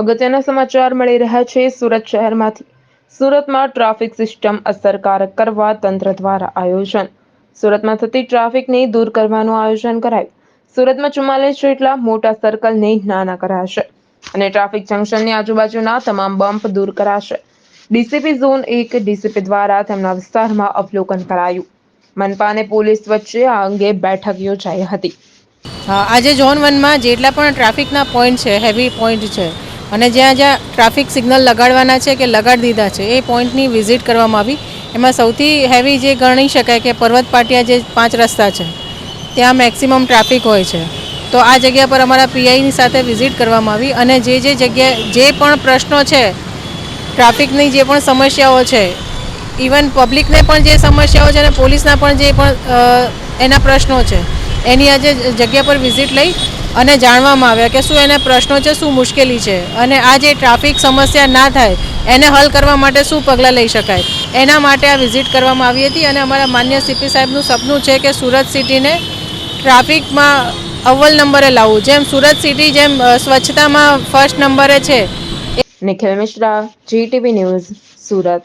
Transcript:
અગત્યના સમાચાર મળી રહ્યા છે. સુરત શહેરમાંથી સુરતમાં ટ્રાફિક સિસ્ટમ અસરકારક કરવા તંત્ર દ્વારા આયોજન. સુરતમાં થતી ટ્રાફિકને દૂર કરવાનું આયોજન કરાયું. સુરતમાં ચુમ્માલીસ જેટલા મોટા સર્કલને નાના કરાશે અને ટ્રાફિક જંકશનની આજુબાજુના તમામ બમ્પ દૂર કરાશે. ડીસીપી ઝોન એક ડીસીપી દ્વારા તેમના વિસ્તારમાં અવલોકન કરાયું. મનપા અને પોલીસ વચ્ચે આ અંગે બેઠક યોજાઈ હતી. આજે ઝોન વનમાં જેટલા પણ ટ્રાફિકના પોઈન્ટ છે હેવી પોઈન્ટ છે અને જ્યાં જ્યાં ટ્રાફિક સિગ્નલ લગાડવાના છે કે લગાડી દીધા છે, એ પોઈન્ટની વિઝિટ કરવામાં આવી. એમાં સૌથી હેવી જે ગણી શકાય કે પર્વત પાટિયા જે પાંચ રસ્તા છે, ત્યાં મેક્સિમમ ટ્રાફિક હોય છે. તો આ જગ્યા પર અમારા પીઆઈની સાથે વિઝિટ કરવામાં આવી અને જે જે જગ્યાએ જે પણ પ્રશ્નો છે, ટ્રાફિકની જે પણ સમસ્યાઓ છે, ઇવન પબ્લિકને પણ જે સમસ્યાઓ છે અને પોલીસના પણ જે પણ એના પ્રશ્નો છે, એની આજે જગ્યા પર વિઝિટ લઈ અને જાણવામાં આવ્યા કે શું એને પ્રશ્નો છે, શું મુશ્કેલી છે અને આ જે ટ્રાફિક સમસ્યા ના થાય, એને હલ કરવા માટે શું પગલાં લઈ શકાય? એના માટે આ વિઝિટ કરવામાં આવી હતી અને અમારા માન્ય સીપી સાહેબનું સપનું છે કે સુરત સિટીને ટ્રાફિકમાં અવ્વલ નંબરે લાવવું. જેમ સુરત સિટી જેમ સ્વચ્છતામાં ફર્સ્ટ નંબરે છે. Nikhil Mishra GTV news Surat.